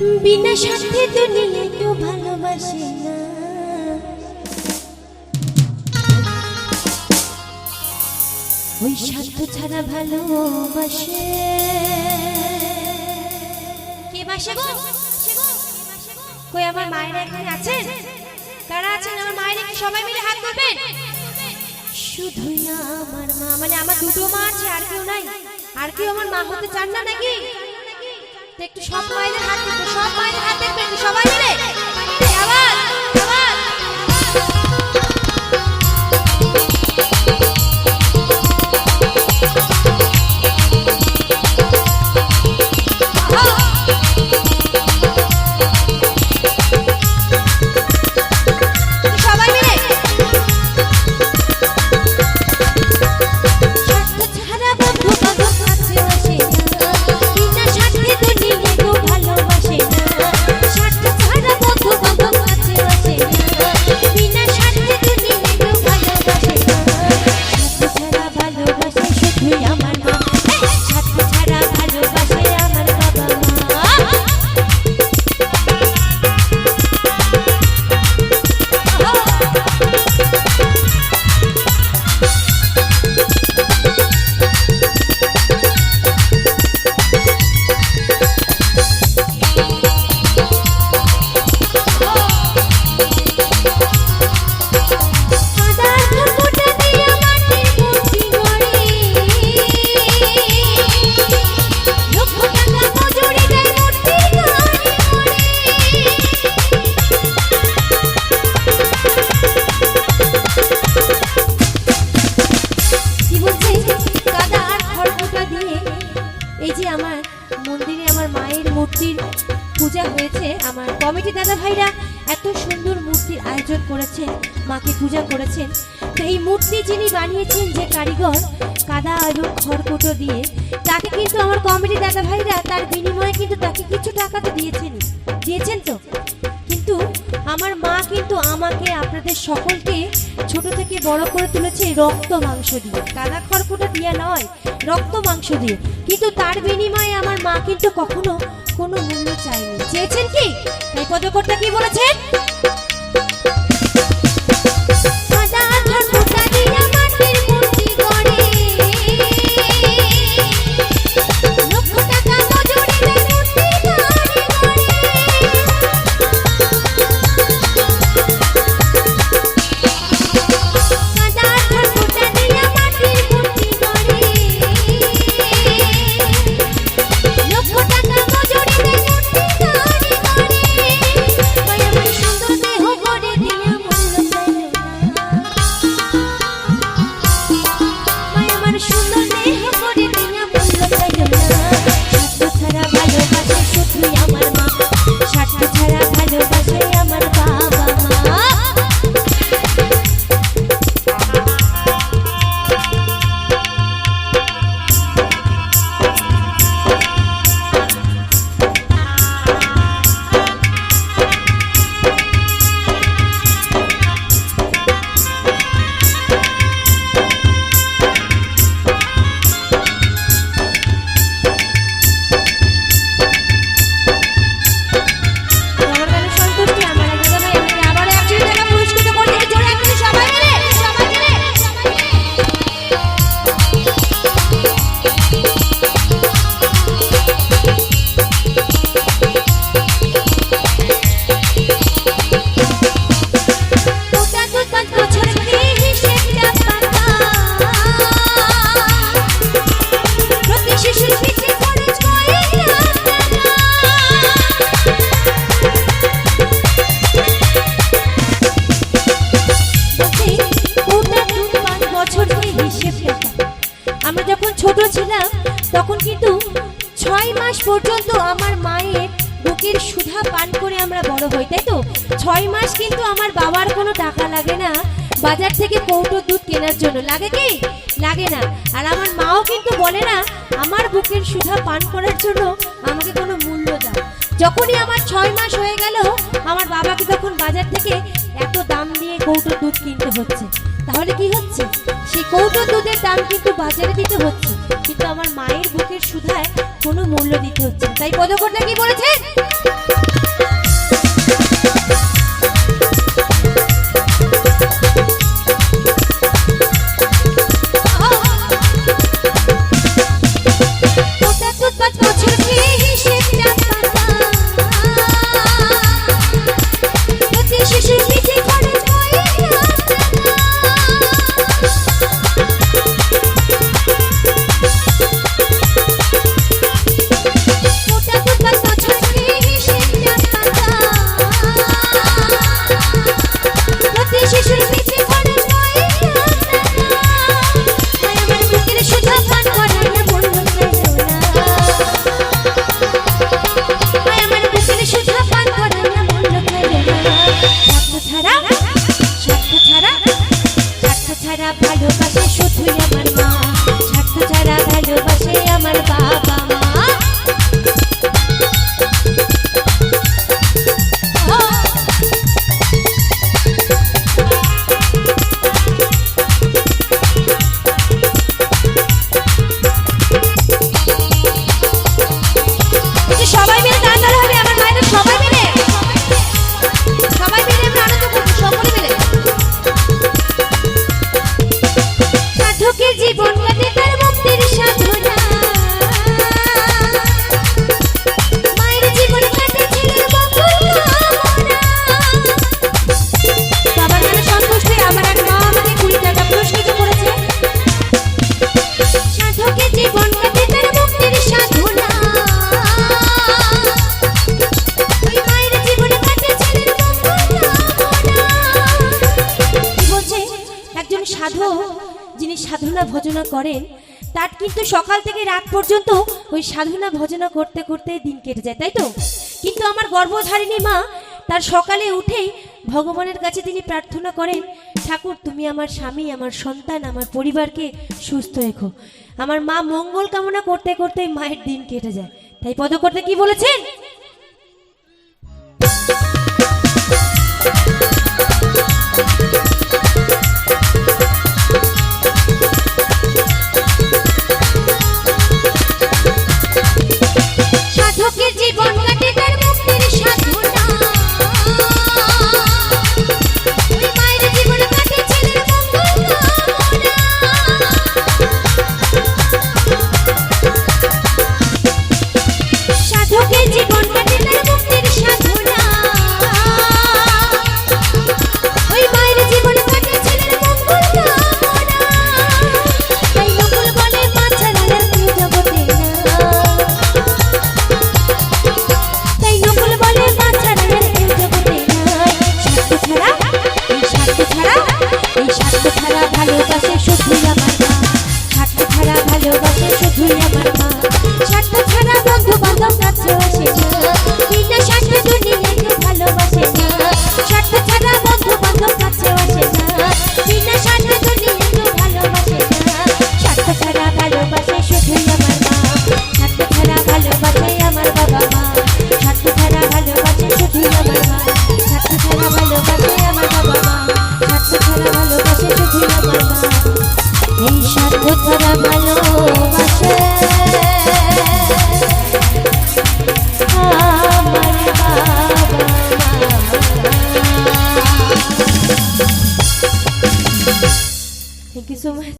বিনা স্বার্থে দুনিয়া কেউ ভালোবাসে না। ওই স্বার্থ ছাড়া ভালোবাসে। কে বাসে গো? কই, আমার মায়ের এখানে আছেন? কারা আছেন, আমার মায়ের এখানে সবাই মিলে হাত তুলবেন শুধুই আমার মা মানে আমার দুটো মা আছে, আর কেউ নাই। আর কেউ আমার মা হতে চান না নাকি? একটু সব মায়েদের হাত সব মায়েদের হাত একটু সবাই মিলে? এই যে আমার মন্দিরে আমার মায়ের মূর্তির পূজা হয়েছে, আমার কমিটি দাদা ভাইরা এত সুন্দর মূর্তির আয়োজন করেছেন, মাকে পূজা করেছেন। তো এই মূর্তি যিনি বানিয়েছেন যে কারিগর, কাদা এবং খড়কুটো দিয়ে, তাকে কিন্তু আমার কমিটি দাদা ভাইরা তার বিনিময়ে কিন্তু তাকে কিছু টাকা তো দিয়েছেন দিয়েছেন তো। কিন্তু আমার মা কিন্তু আমাকে, আপনাদের সকলকে ছোট থেকে বড় করে তুলেছে রক্ত মাংস দিয়ে। কাদা খড়কুটো দিয়ে নয়, রক্ত মাংস দিয়ে। কিন্তু তার বিনিময়ে আমার মা কিন্তু কখনো কোনো মূল্য চায়নি। চেয়েছেন কি? এই পদকর্তা কি বলেছেন? কিন্তু ছয় মাস পর্যন্ত আমার মায়ের বুকের সুধা পান করে আমরা বড় হই, তাই তো? ছয় মাস কিন্তু আমার বাবার কোনো টাকা লাগে না বাজার থেকে কৌটো দুধ কেনার জন্য। লাগে কি? লাগে না। আর আমার মাও কিন্তু বলে না, আমার বুকের সুধা পান করার জন্য আমাকে কোনো মূল্য দাও। যখনই আমার ছয় মাস হয়ে গেল, আমার বাবাকে তখন বাজার থেকে এত দাম দিয়ে কৌটো দুধ কিনতে হচ্ছে। তাহলে কি হচ্ছে? সেই কৌটো দুধের দাম কিন্তু বাজারে দিতে হচ্ছে। কিন্তু আমার মায়ের বুকের সুধায় কোনো মূল্য দিতে হচ্ছে তাই পদকর্তা কি বলেছে ভজনা করেন, তার কিন্তু সকাল থেকে রাত পর্যন্ত ওই সাধনা ভজনা করতে করতে দিন কেটে যায়, তাই তো? কিন্তু আমার গর্ভধারিণী মা তার সকালে উঠেই ভগবানের কাছে তিনি প্রার্থনা করেন, ঠাকুর, তুমি আমার স্বামী, আমার সন্তান, আমার পরিবারকে সুস্থ রেখো। আমার মা মঙ্গল কামনা করতে করতে মায়ের দিন কেটে যায়। তাই পদ করতে কি বলেছেন?